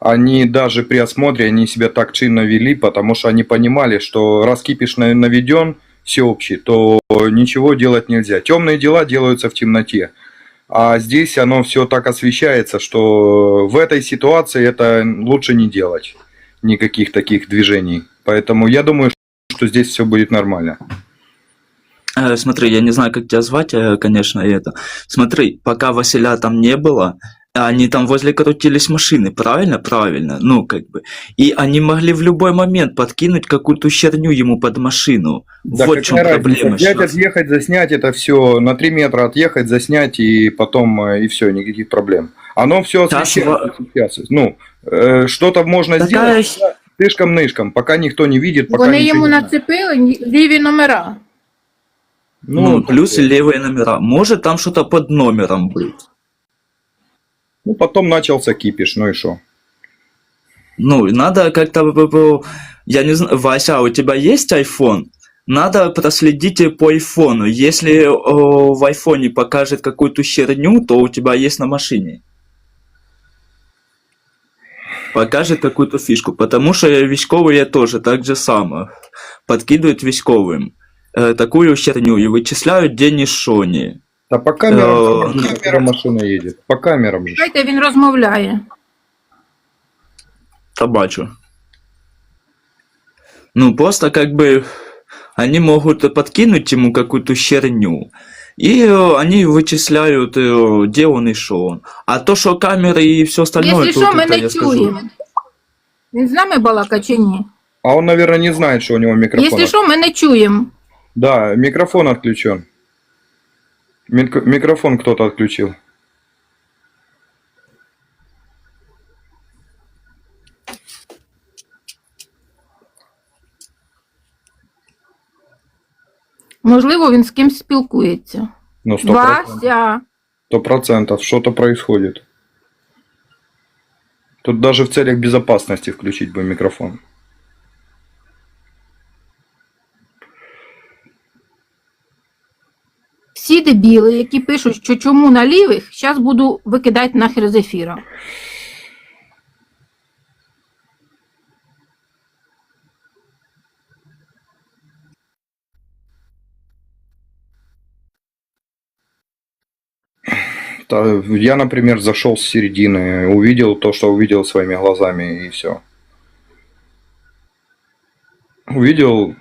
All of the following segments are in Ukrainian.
они даже при осмотре, они себя так чинно вели, потому что они понимали, что раз кипиш на- наведен всеобщий, то ничего делать нельзя. Темные дела делаются в темноте. А здесь оно все так освещается, что в этой ситуации это лучше не делать никаких таких движений. Поэтому я думаю, что здесь все будет нормально. Э, Смотри, я не знаю, как тебя звать, э, конечно, это. Смотри, пока Василя там не было, они там возле крутились машины, правильно? Правильно, ну как бы. И они могли в любой момент подкинуть какую-то херню ему под машину. Да вот в чем какая проблема разница? Взять, сейчас. отъехать, заснять это все на 3 метра отъехать, заснять и потом э, и все, никаких проблем. Оно все Та освещается сейчас. Ну, э, что-то можно Такая сделать тышком-нышком, пока никто не видит, пока Вони ничего йому не знает. нацепили ні- ліві номера. Ну, плюс такое. левые номера. Может там что-то под номером быть. Ну, потом начался кипиш, ну и что? Ну, надо как-то, я не знаю, Вася, а у тебя есть iPhone? Надо проследить по айфону. Если о, в айфоне покажет какую-то херню, то у тебя есть на машине. Покажет какую-то фишку. Потому что військовые тоже так же само. Подкидывают військовым э, такую херню и вычисляют день и шони. Да по камерам, Э, по камерам машина едет. По камерам же. Знаєте, він розмовляє. Та бачу. Ну, просто как бы они могут подкинуть ему какую-то херню. И э, они вычисляют, э, где он и шо он. А то, что камеры и все остальное, Якщо то що, ми это не я скажу. чуємо. Він з нами балака чи ні? А он, наверное, не знает, что у него микрофон. Якщо що, ми не чуємо. Да, микрофон отключен. Мик- микрофон кто-то отключил. Можливо, він з кимсь спілкується. Ну, сто процентов. Вася. Сто процентов. Что-то происходит. Тут даже в целях безопасности включить бы микрофон. Дебіли, які пишуть, що чому на лівих, зараз буду викидати нахер з ефіра. Я, например, зашел с середины, увидел то, что увидел своими глазами, и все. Увидел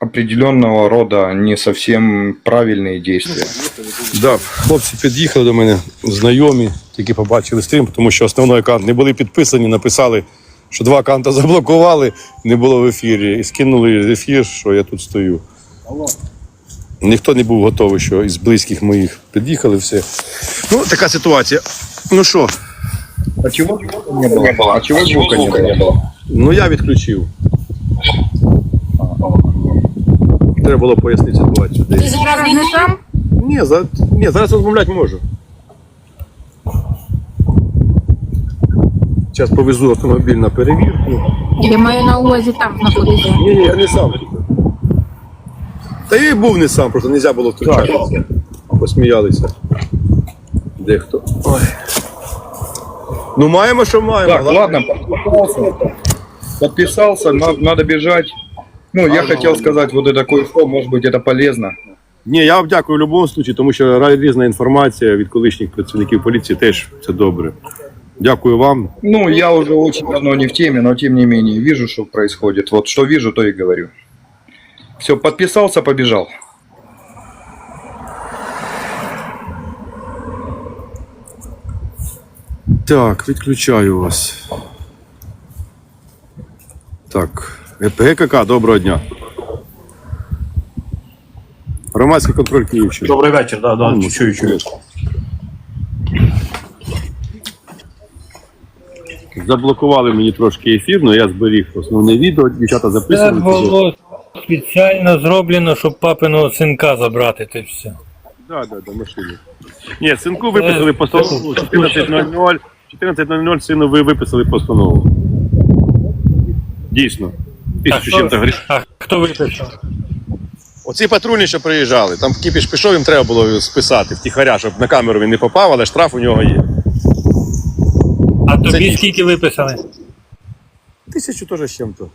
определенного рода не совсем правильные действия. Да, хлопці під'їхали до мене, знайомі, тільки побачили стрім, тому що основний аккаунт не були підписані, написали, що два аккаунта заблокували, не було в ефірі. І скинули в ефір, що я тут стою. Ніхто не був готовий, що із близьких моїх під'їхали все. Ну, така ситуація. Ну що, А чего звука не было? А чего звука не было? ну я відключив. Треба було пояснити ситуацію. Ти зараз не сам? Ні, за... Ні, зараз розмовляти можу. Зараз повезу автомобіль на перевірку. Я маю на увазі там знаходиться. Ні, ні, я не сам. Та я і був не сам, просто не можна було втручатися. Посміялися. Дехто. Ой. Ну маємо, що маємо. Так, ладно, подписался. Подписался, надо бежать. Ну, я хотел сказать вот это кое-что, может быть, это полезно. Ні, я вам дякую в будь-якому випадку, тому що ра- різна інформація від колишніх працівників поліції теж це добре. Дякую вам. Ну, я уже очень давно не в теме, но тем не менее, вижу, что происходит. Вот что вижу, то и говорю. Все, подписался, побежал. Так, відключаю вас. Так, ГКК, доброго дня. Громадський контроль Київщини. Добрий вечір, да, да, чую, чую. Заблокували мені трошки ефір, але я зберіг основне відео. Дівчата Це записували. було спеціально зроблено, щоб папиного синка забрати, ти все. Да, да, да, машини. Ні, синку виписали постанову 14.00. 14.00 сину ви виписали постанову. Дійсно. А Тисячу чим-то хто, гривень. а хто виписав? Оці патрульні, що приїжджали, там кіпіш пішов, їм треба було списати втіхаря, щоб на камеру він не попав, але штраф у нього є. А тобі дійсно. скільки виписали? Тисячу теж з чим-то.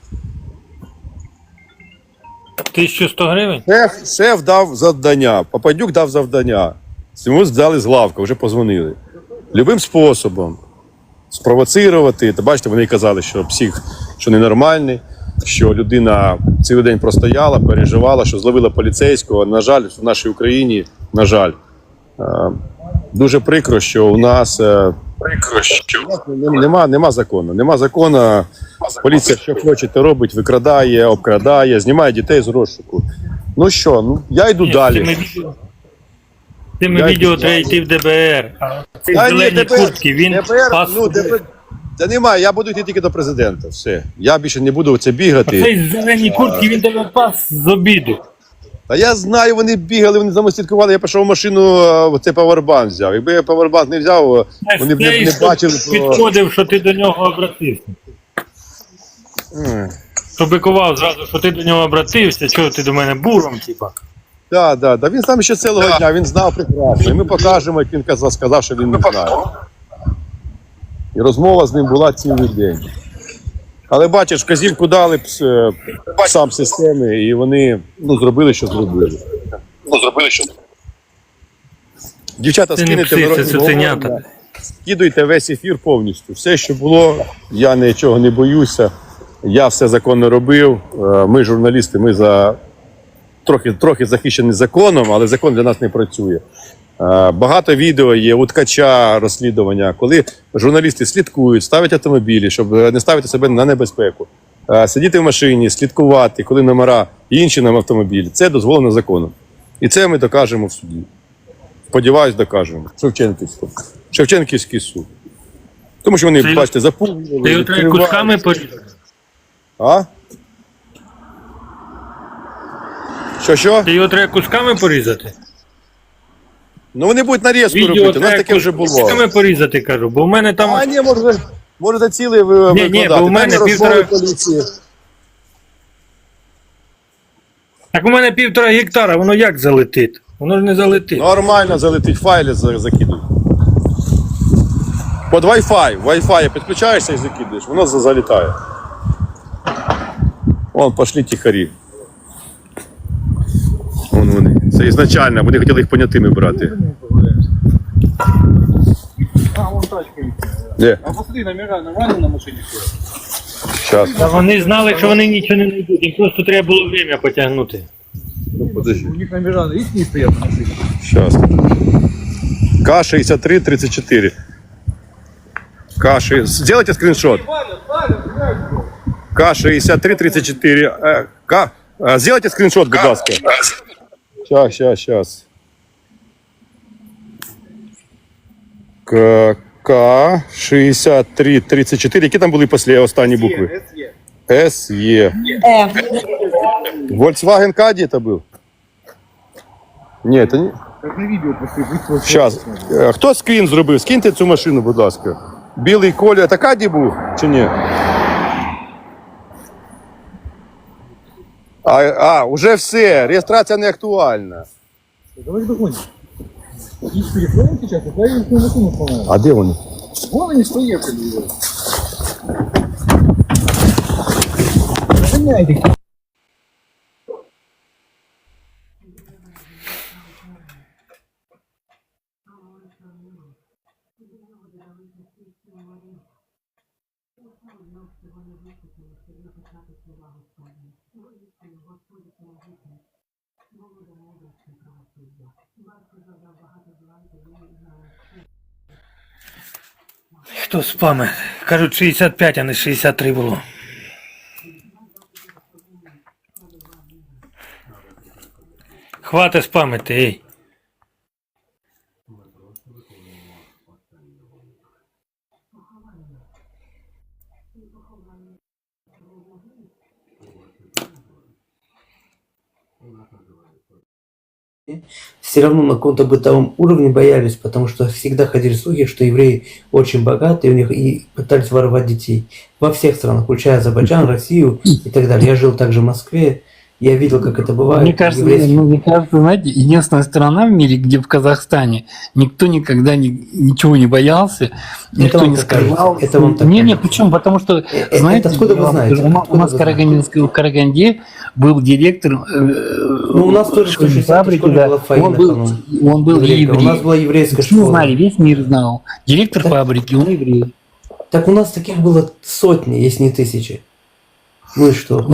1100 гривень? Шеф, шеф дав завдання, Попадюк дав завдання. Йому здали з лавка, вже позвонили. Любим способом спровоцирувати. Та бачите, вони казали, що псих що ненормальний, що людина цілий день простояла, переживала, що зловила поліцейського. На жаль, в нашій Україні, на жаль, е, дуже прикро, що у нас е, прикро, що нема, нема закону. Нема закону. Поліція, що хоче, то робить, викрадає, обкрадає, знімає дітей з розшуку. Ну що, ну я йду Ні, далі. З тими відео, треба йти в ДБР. А ці зелені ДБР, куртки, він ДБР, пас ну, ДБР, та немає, я буду йти тільки до президента. Все. Я більше не буду це бігати. Цей зелені куртки, він тебе пас з обіду. Та я знаю, вони бігали, вони за мною слідкували, я пішов в машину, е, цей павербанк взяв. Якби я павербанк не взяв, е, вони б не, не бачили про. підходив, що ти до нього обратився. М. Що бикував зразу, що ти до нього обратився, чого ти до мене буром, типа. Так, так, так. Він сам ще цілого дня, він знав прекрасно. І ми покажемо, як він казав, сказав, що він не знає. І розмова з ним була цілий день. Але бачиш, вказівку дали пс, е, сам системи, і вони ну, зробили, що зробили. Ну, зробили, що зробили. Дівчата, скинете пси, в це ро- цуценята. скидуйте весь ефір повністю. Все, що було, я нічого не боюся. Я все законно робив. Е, Ми, журналісти, ми за трохи, трохи захищені законом, але закон для нас не працює. Е, Багато відео є у ткача розслідування, коли журналісти слідкують, ставлять автомобілі, щоб не ставити себе на небезпеку. Е, Сидіти в машині, слідкувати, коли номера інші на автомобілі. Це дозволено законом. І це ми докажемо в суді. Сподіваюсь, докажемо. Шевченківський. Шевченківський суд. Тому що вони, Ти- бачите, запугували. Ти кусками порізати. А? Що, що? Ти його треба кусками порізати. Ну вони будуть нарізку робити. У нас таке вже було. кусками порізати, кажу, бо в мене там. А ні, може, може за цілий ви Ні, ні, викладати. бо Там мене розмови півтора- поліції. Так у мене півтора гектара, воно як залетить? Воно ж не залетить. Нормально залетить файли, за- закидуй. Под Wi-Fi. Wi-Fi підключаєшся і закидуєш, воно за- залітає. Вон, пошли тихарі. Вон вони. Це ізначально, вони хотіли їх понятими брати. Де? А посмотри, номера нормально на машине Щас. Та вони знали, що вони нічого не знайдуть, їм просто треба було время потягнути. Подожди. У них номера не стоят на машине. Сейчас. К-63-34. К-6... Сделайте скриншот. К-63-34. Э, К... э, Сделайте скриншот, будь ласка. Сейчас, сейчас, сейчас. К... К-63-34. Які там були після останні букви? СЕ. Volkswagen Caddy это был? Нет, это не... Как на видео просто быстро. Щас. Е, Хто скрін зробив? Скиньте цю машину, будь ласка. Білий колір. Та Каді був чи ні? А, а, уже все. Реєстрація не актуальна. Давай догоним. Их переходим сейчас, и дай их на машину сломаем. А де вони? Вон они что ехали. Догоняйте Хто спами? Кажуть, 65, а не 63 було. Хвати спамити, ей. Все равно на каком-то бытовом уровне боялись, потому что всегда ходили слухи, что евреи очень богатые у них и пытались воровать детей. Во всех странах, включая Азербайджан, Россию и так далее. Я жил также в Москве, Я видел, как это бывает. Мне кажется, Еврейский- ну, мне кажется, знаете, единственная страна в мире, где в Казахстане никто никогда ни- ничего не боялся, никто вам не так скрывал. это вам так не, не, почему? Потому что, Э, э, знаете, это откуда вы знаете? у нас- у Откуда нас в Караганде был директор э, Ну, у нас тоже 60-й фабрики, школе да. была Фаина он был, он был еврей. У нас была еврейская Все школа. знали, весь мир знал. Директор Да. фабрики, он еврей. Так у нас таких было сотни, если не тысячи. Ну и что?